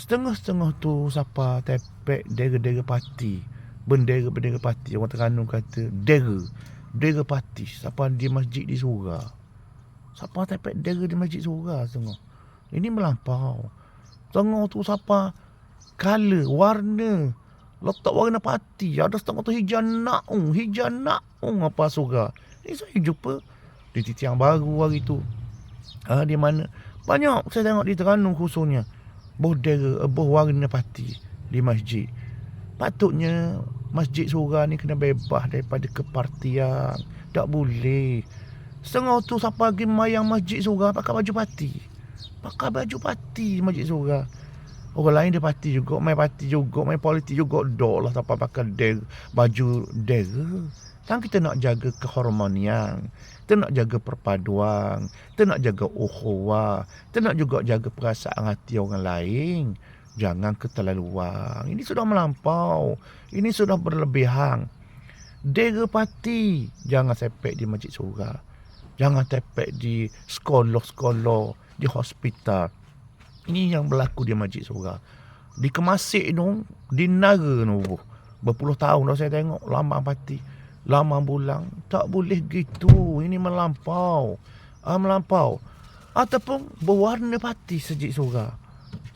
Setengah-setengah tu siapa tepek dera-dera parti. Bendera-bendera parti. Orang Terengganu kata dera. Dera parti. Siapa di masjid di Surah. Siapa tepek dera di masjid Surah setengah. Ini melampau. Setengah tu siapa color, warna. Letak warna parti. Ada setengah tu hijau naung. Hijau naung apa Surah. Ini saya jumpa di titik yang baru hari tu. Ha, di mana? Banyak saya tengok di Terengganu khususnya bendera buah warna parti di masjid. Patutnya masjid surah ni kena bebas daripada kepartian. Tak boleh. Setengah tu siapa pergi mayang masjid surah pakai baju parti. Pakai baju parti masjid surah. Orang lain dia parti juga, main parti juga, main politik juga. Dok lah siapa pakai baju dera. Kan kita nak jaga keharmonian. Kita nak jaga perpaduan. Kita nak jaga ukhuwah. Kita nak juga jaga perasaan hati orang lain. Jangan keterlaluan. Ini sudah melampau. Ini sudah berlebihan. Dera parti. Jangan sepek di masjid surah. Jangan sepek di sekolah-sekolah. Di hospital. Ini yang berlaku di masjid surah. Di kemasik tu. Di nara tu. Berpuluh tahun dah saya tengok. Lambang parti lama bulan tak boleh gitu. Ini melampau. Ah melampau. Ataupun berwarna pati sejik surah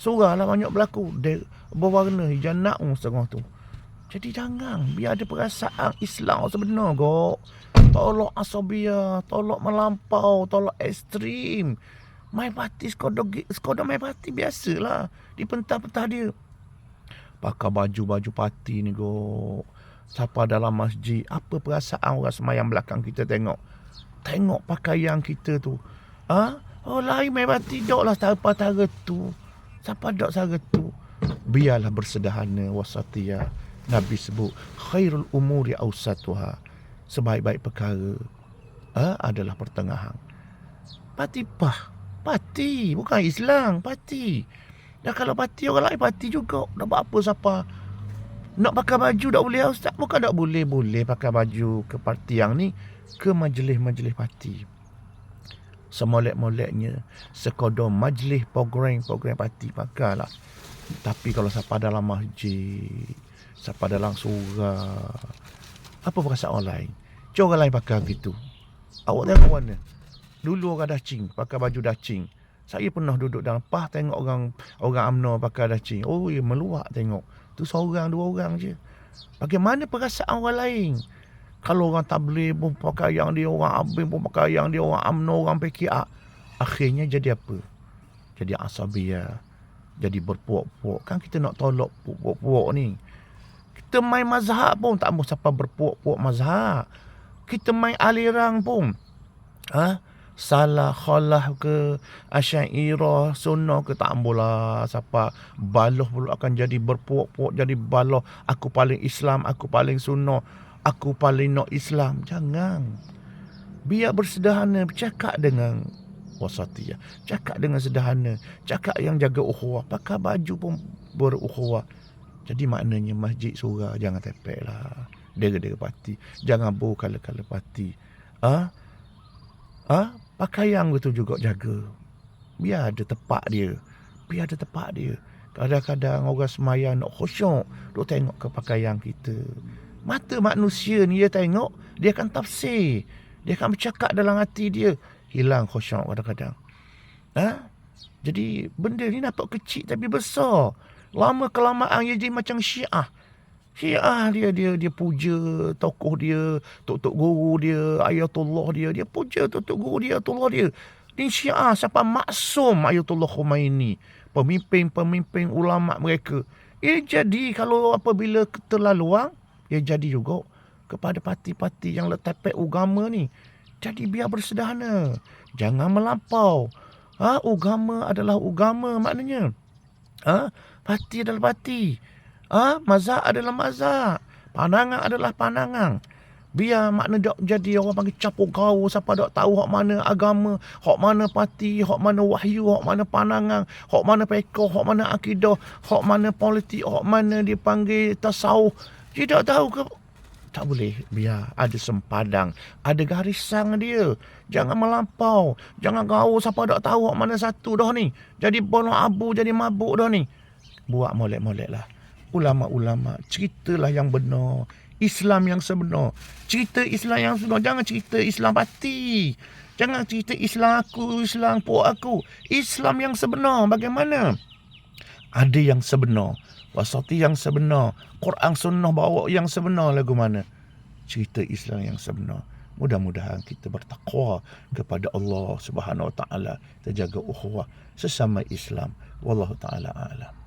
surah lah banyak berlaku. Dia berwarna hijau naung setengah tu. Jadi jangan. Biar ada perasaan Islam sebenar kok tolok asabia tolok melampau tolok ekstrim. Main parti sekodok sekodok main parti biasalah. Di pentah-pentah dia. Pakai baju-baju parti ni kok siapa dalam masjid, apa perasaan orang semayang belakang kita tengok. Tengok pakaian kita tu. Ha? Oh lain memang tidaklah siapa tara tu. Siapa dok sara tu. Biarlah bersederhana wasatiyah. Nabi sebut khairul umuri awsatuha. Sebaik-baik perkara ha? adalah pertengahan. Pati pah. Pati. Bukan Islam. Pati. Dan kalau pati orang lain pati juga. Nak buat apa siapa nak pakai baju tak boleh ustaz? Bukan tak boleh. Boleh pakai baju ke parti yang ni ke majlis-majlis parti. Semolek-moleknya sekodom majlis program-program parti pakailah tapi kalau siapa dalam masjid siapa dalam surah apa perasaan orang lain? Cuba orang lain pakai begitu. Awak tengok mana dulu orang dacing pakai baju dacing saya pernah duduk dalam pah tengok orang orang UMNO pakai dacing oh ya meluak tengok Tu seorang dua orang je. Bagaimana perasaan orang lain? Kalau orang tabligh pun pakai yang dia, orang abim pun pakai yang dia, orang amno, orang PKA. Akhirnya jadi apa? Jadi asabiyah. Jadi berpuak-puak. Kan kita nak tolak puak-puak ni. Kita main mazhab pun tak mahu siapa berpuak-puak mazhab. Kita main aliran pun. Ha? Salah khalah ke asyairah sunnah ke tak lah siapa baloh pula akan jadi berpuak-puak jadi baloh. Aku paling Islam aku paling sunnah aku paling no Islam. Jangan. Biar bersederhana bercakap dengan wasatiyah. Cakap dengan sederhana. Cakap yang jaga ukhuwah. Pakai baju pun berukhuwah. Jadi maknanya masjid surah jangan tepek lah. Dega-dega parti. Jangan bau kala-kala parti. Ah ha? Ha? Pakaian tu juga jaga. Biar ada tepat dia. Biar ada tepat dia. Kadang-kadang orang semayang nak khusyuk. Dia tengok ke pakaian kita. Mata manusia ni dia tengok. Dia akan tafsir. Dia akan bercakap dalam hati dia. Hilang khusyuk kadang-kadang. Ha? Jadi benda ni nampak kecil tapi besar. Lama kelamaan dia jadi macam syiah. Syiah dia dia dia puja tokoh dia, tok-tok guru dia, ayatullah dia, dia puja tok-tok guru dia, ayatullah dia. Ni Syiah siapa maksum ayatullah Khomeini, pemimpin-pemimpin ulama mereka. Ia jadi kalau apabila keterlaluan, ia jadi juga kepada parti-parti yang letak pek agama ni. Jadi biar bersederhana. Jangan melampau. Ha, agama adalah agama maknanya. Ha, parti adalah parti. Ah, ha? mazhab adalah mazhab. Pandangan adalah pandangan. Biar makna dok jadi orang panggil capur kau siapa dok tahu hak mana agama, hak mana parti, hak mana wahyu, hak mana pandangan, hak mana pekoh, hak mana akidah, hak mana politik, hak mana dipanggil tasawuf. Dia tak tahu ke tak boleh biar ada sempadang ada garisan dia jangan melampau jangan kau siapa dak tahu hak mana satu dah ni jadi bola abu jadi mabuk dah ni buat molek-molek lah. Ulama-ulama, ceritalah yang benar. Islam yang sebenar. Cerita Islam yang sebenar. Jangan cerita Islam pati. Jangan cerita Islam aku, Islam puak aku. Islam yang sebenar bagaimana? Ada yang sebenar. Wasati yang sebenar. Quran sunnah bawa yang sebenar lagu mana? Cerita Islam yang sebenar. Mudah-mudahan kita bertakwa kepada Allah Subhanahu Wa Taala, terjaga ukhuwah sesama Islam. Wallahu taala alam.